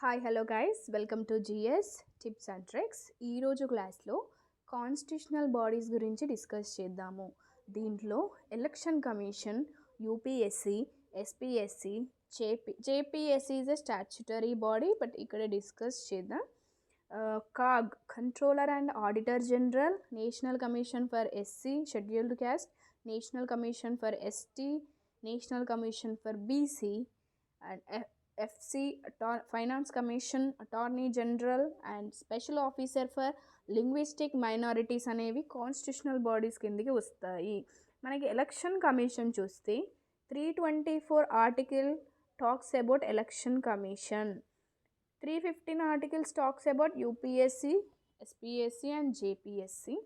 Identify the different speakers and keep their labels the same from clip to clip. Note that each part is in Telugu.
Speaker 1: Hi hello guys welcome to GS tips and tricks ఈరోజు క్లాస్లో కాన్స్టిట్యూషనల్ బాడీస్ గురించి డిస్కస్ చేద్దాము. దీంట్లో election commission UPSC SPSC JP JPSC is a statutory body but ఇక్కడ డిస్కస్ చేద్దాం. CAG controller and auditor general national commission for SC scheduled caste national commission for ST national commission for BC and FC finance commission attorney general and special officer for linguistic minorities అనేవి కాన్స్టిట్యూషనల్ బాడీస్ కిందకి వస్తాయి. మనకి ఎలక్షన్ కమిషన్ చూస్తే three twenty four article talks about election commission. Three fifteen articles talks about UPSC SPSC and JPSC.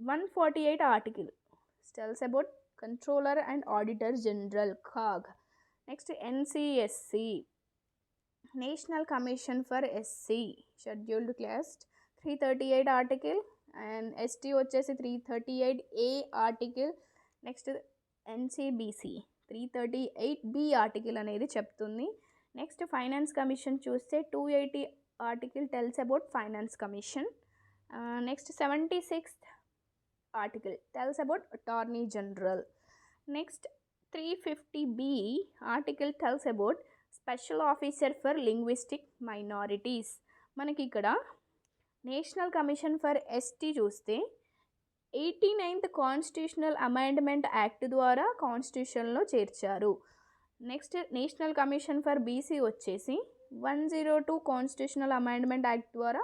Speaker 1: One forty eight article controller and auditor general CAG. Next NCSC national commission for SC scheduled class three thirty eight article and ST వచ్చేసి three thirty eight A article. Next NCBC three thirty eight B article అనేది చెప్తుంది. నెక్స్ట్ ఫైనాన్స్ కమిషన్ చూస్తే two eighty article tells about finance commission. Next seventy sixth article tells about attorney general. Next 350b article tells about special officer for linguistic minorities. మనకి ఇక్కడ నేషనల్ కమిషన్ ఫర్ ఎస్టీ చూస్తే eighty ninth constitutional amendment act ద్వారా కాన్స్టిట్యూషన్లో చేర్చారు. Next national commission for BC వచ్చేసి one zero two constitutional amendment act ద్వారా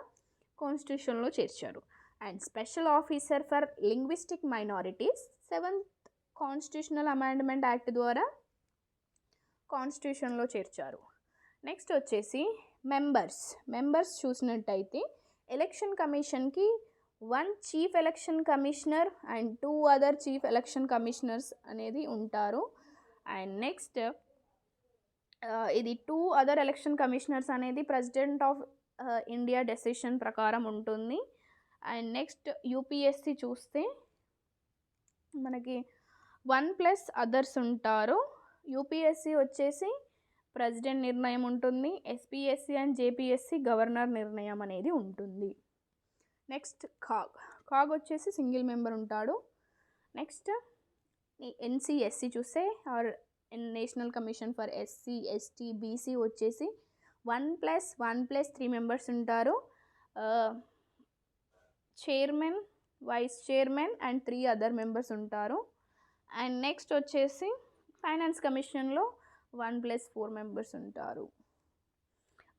Speaker 1: కాన్స్టిట్యూషన్లో చేర్చారు. And special officer for linguistic minorities seventh constitutional amendment act ద్వారా కాన్స్టిట్యూషన్లో చేర్చారు. నెక్స్ట్ వచ్చేసి మెంబర్స్. మెంబర్స్ చూసినట్టయితే ఎలక్షన్ కమిషన్కి one chief election commissioner and two other chief election commissioners అనేది ఉంటారు. అండ్ నెక్స్ట్ ఇది టూ అదర్ ఎలక్షన్ కమిషనర్స్ అనేది ప్రెసిడెంట్ ఆఫ్ ఇండియా డెసిషన్ ప్రకారం ఉంటుంది. అండ్ నెక్స్ట్ యూపీఎస్సి చూస్తే మనకి వన్ ప్లస్ అదర్స్ ఉంటారు. యూపీఎస్సి వచ్చేసి ప్రెసిడెంట్ నిర్ణయం ఉంటుంది. ఎస్పీఎస్సి అండ్ జేపీఎస్సి గవర్నర్ నిర్ణయం అనేది ఉంటుంది. Next CAG. కాగ్ వచ్చేసి సింగిల్ మెంబర్ ఉంటాడు. నెక్స్ట్ ఎన్సిఎస్సి చూస్తే or national commission for SC ST BC వచ్చేసి one plus one plus three members ఉంటారు. Chairman vice chairman and three other members ఉంటారు. అండ్ నెక్స్ట్ వచ్చేసి ఫైనాన్స్ కమిషన్లో వన్ ప్లస్ ఫోర్ మెంబర్స్ ఉంటారు.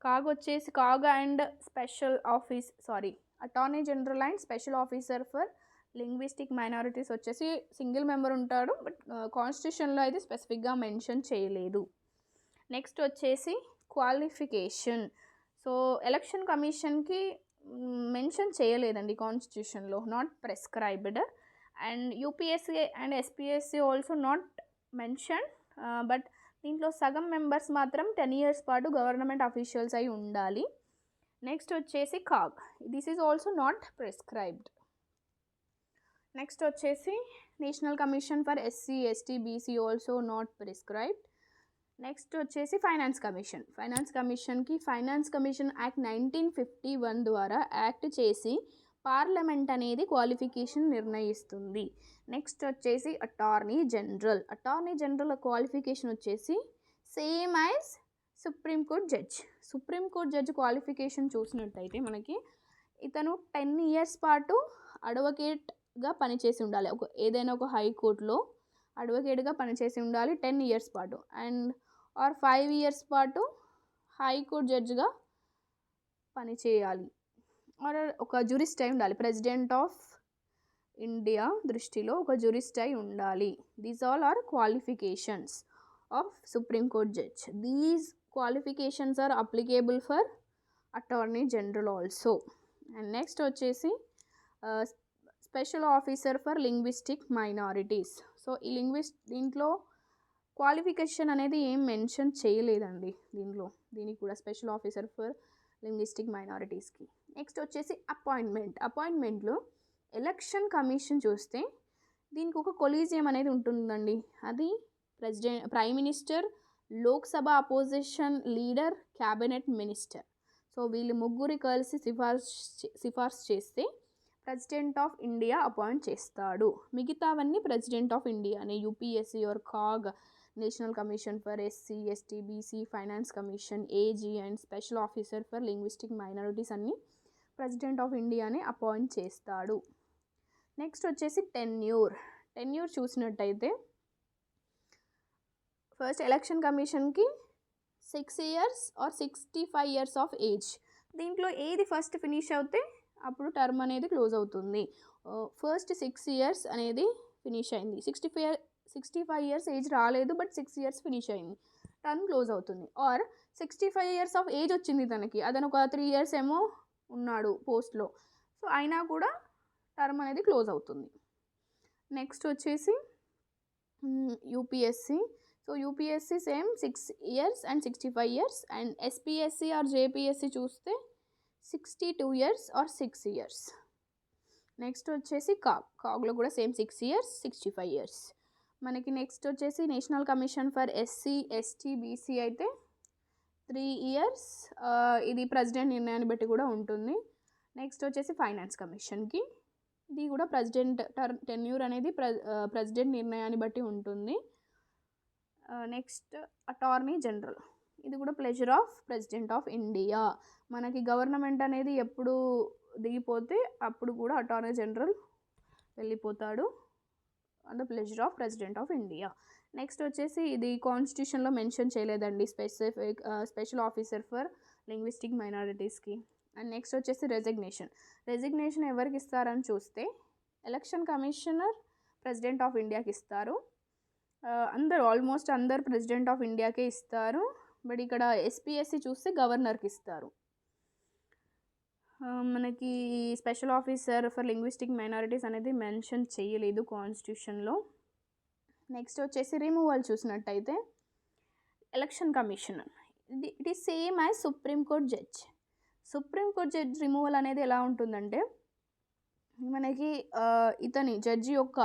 Speaker 1: కాగ్ వచ్చేసి CAG and special office sorry attorney general and special officer for linguistic minorities వచ్చేసి సింగిల్ మెంబర్ ఉంటాడు బట్ కాన్స్టిట్యూషన్లో అయితే స్పెసిఫిక్గా మెన్షన్ చేయలేదు. నెక్స్ట్ వచ్చేసి క్వాలిఫికేషన్. సో ఎలక్షన్ కమిషన్కి మెన్షన్ చేయలేదండి కాన్స్టిట్యూషన్లో not prescribed. And UPSC and SPSC also not mention but దీంట్లో సగం మెంబర్స్ మాత్రం టెన్ ఇయర్స్ పాటు గవర్నమెంట్ అఫీషియల్స్ అయి ఉండాలి. నెక్స్ట్ వచ్చేసి CAG. This is also not prescribed. Next వచ్చేసి national commission for SC ST BC also not prescribed. Next వచ్చేసి ఫైనాన్స్ కమిషన్. ఫైనాన్స్ కమిషన్కి finance commission act nineteen fifty one ద్వారా యాక్ట్ చేసి పార్లమెంట్ అనేది క్వాలిఫికేషన్ నిర్ణయిస్తుంది. నెక్స్ట్ వచ్చేసి attorney general. Attorney general qualification వచ్చేసి same as supreme court judge. Supreme court judge qualification చూసినట్టయితే మనకి ఇతను టెన్ ఇయర్స్ పాటు అడ్వకేట్గా పనిచేసి ఉండాలి. ఒక ఏదైనా ఒక హైకోర్టులో అడ్వకేట్గా పనిచేసి ఉండాలి టెన్ ఇయర్స్ పాటు. అండ్ ఆర్ ఫైవ్ ఇయర్స్ పాటు హైకోర్టు జడ్జిగా పనిచేయాలి. ఒక జురిస్ట్ అయి ఉండాలి. ప్రెసిడెంట్ ఆఫ్ ఇండియా దృష్టిలో ఒక జురిస్ట్ అయి ఉండాలి. These all are qualifications of supreme court judge these qualifications are applicable for attorney general also and next వచ్చేసి special officer for linguistic minorities so ఈ లింగ్విస్ట్ దీంట్లో క్వాలిఫికేషన్ అనేది ఏం మెన్షన్ చేయలేదండి దీనిలో దీనికి కూడా స్పెషల్ ఆఫీసర్ ఫర్ లింగ్విస్టిక్ మైనారిటీస్కి నెక్స్ట్ వచ్చేసి అపాయింట్మెంట్. అపాయింట్మెంట్లో ఎలక్షన్ కమిషన్ చూస్తే దీనికి ఒక కొలీజియం అనేది ఉంటుందండి. అది president prime minister Lok Sabha opposition leader cabinet minister. So వీళ్ళు ముగ్గురు కలిసి సిఫార్సు సిఫార్సు చేస్తే ప్రెసిడెంట్ ఆఫ్ ఇండియా అపాయింట్ చేస్తాడు. మిగతావన్నీ president of ఇండియానే. UPSC or CAG national commission for SC ST BC finance commission AG and special officer for linguistic minorities అన్నీ ప్రెసిడెంట్ ఆఫ్ ఇండియాని అపాయింట్ చేస్తాడు. నెక్స్ట్ వచ్చేసి టెన్యూర్. టెన్యూర్ చూసినట్టయితే ఫస్ట్ ఎలక్షన్ కమిషన్కి six years or sixty five years of age. దీంట్లో ఏది ఫస్ట్ ఫినిష్ అవుతే అప్పుడు టర్మ్ అనేది క్లోజ్ అవుతుంది. ఫస్ట్ సిక్స్ ఇయర్స్ అనేది ఫినిష్ అయింది. Sixty five sixty five years age రాలేదు బట్ సిక్స్ ఇయర్స్ ఫినిష్ అయింది. టర్మ్ క్లోజ్ అవుతుంది. Or sixty five years of age వచ్చింది తనకి. అతను ఒక త్రీ ఇయర్స్ ఏమో ఉన్నాడు పోస్ట్లో. సో అయినా కూడా టర్మ్ అనేది క్లోజ్ అవుతుంది. నెక్స్ట్ వచ్చేసి UPSC. So UPSC same six years and sixty five years and SPSC are జేపీఎస్సి చూస్తే sixty two years or six years. Next వచ్చేసి కాగ్ కాగ్లో కూడా same six years sixty five years. మనకి నెక్స్ట్ వచ్చేసి national commission for SC ST BC అయితే త్రీ ఇయర్స్ ఇది ప్రెసిడెంట్ నిర్ణయాన్ని బట్టి కూడా ఉంటుంది. నెక్స్ట్ వచ్చేసి ఫైనాన్స్ కమిషన్కి. ఇది కూడా ప్రెసిడెంట్ టర్ టెన్యూర్ అనేది ప్రెసిడెంట్ నిర్ణయాన్ని బట్టి ఉంటుంది. Next attorney general. ఇది కూడా pleasure of president of India. మనకి గవర్నమెంట్ అనేది ఎప్పుడు దిగిపోతే అప్పుడు కూడా అటార్నీ జనరల్ వెళ్ళిపోతాడు. And the pleasure of president of India. Next వచ్చేసి ఇది కాన్స్టిట్యూషన్లో మెన్షన్ చేయలేదండి specific special officer for linguistic మైనారిటీస్కి. And next వచ్చేసి రెజిగ్నేషన్. రెజిగ్నేషన్ ఎవరికి ఇస్తారని చూస్తే ఎలక్షన్ కమిషనర్ ప్రెసిడెంట్ ఆఫ్ ఇండియాకి ఇస్తారు. అందరు ఆల్మోస్ట్ అందరు ప్రెసిడెంట్ ఆఫ్ ఇండియాకే ఇస్తారు. బట్ ఇక్కడ ఎస్పీఎస్సి చూస్తే గవర్నర్కి ఇస్తారు. మనకి special officer for linguistic minorities అనేది మెన్షన్ చేయలేదు కాన్స్టిట్యూషన్లో. నెక్స్ట్ వచ్చేసి రిమూవల్ చూసినట్టయితే ఎలక్షన్ కమిషనర్ ఇది it is same as supreme court judge supreme court judge removal అనేది ఎలా ఉంటుందంటే మనకి ఇతని జడ్జి యొక్క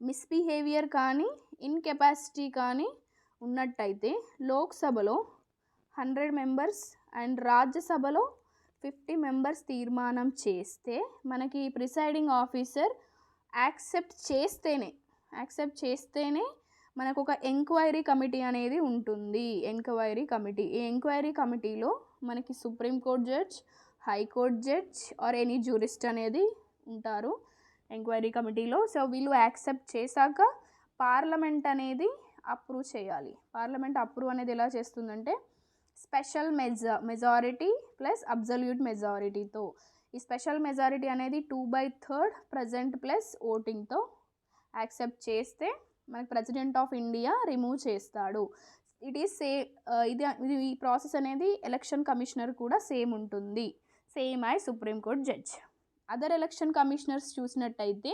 Speaker 1: మిస్బిహేవియర్ కానీ ఇన్కెపాసిటీ కానీ ఉన్నట్టయితే లోక్సభలో హండ్రెడ్ మెంబర్స్ అండ్ రాజ్యసభలో ఫిఫ్టీ మెంబర్స్ తీర్మానం చేస్తే మనకి ప్రిసైడింగ్ ఆఫీసర్ యాక్సెప్ట్ చేస్తేనే యాక్సెప్ట్ చేస్తేనే మనకు ఒక ఎంక్వైరీ కమిటీ అనేది ఉంటుంది. Enquiry committee. ఈ ఎంక్వైరీ కమిటీలో మనకి supreme court judge high court judge or any jurist అనేది ఉంటారు ఎంక్వైరీ కమిటీలో. సో వీళ్ళు యాక్సెప్ట్ చేశాక పార్లమెంట్ అనేది అప్రూవ్ చేయాలి. పార్లమెంట్ అప్రూవ్ అనేది ఎలా చేస్తుందంటే స్పెషల్ మెజా మెజారిటీ ప్లస్ అబ్జల్యూట్ మెజారిటీతో. ఈ స్పెషల్ మెజారిటీ అనేది two by third present plus ఓటింగ్తో accept చేస్తే మనకి ప్రెసిడెంట్ ఆఫ్ ఇండియా రిమూవ్ చేస్తాడు. ఇట్ ఈస్ సేమ్ ఇది ఇది ఈ ప్రాసెస్ అనేది ఎలక్షన్ కమిషనర్ కూడా సేమ్ ఉంటుంది. Same I supreme court judge other election commissioners చూసినట్టయితే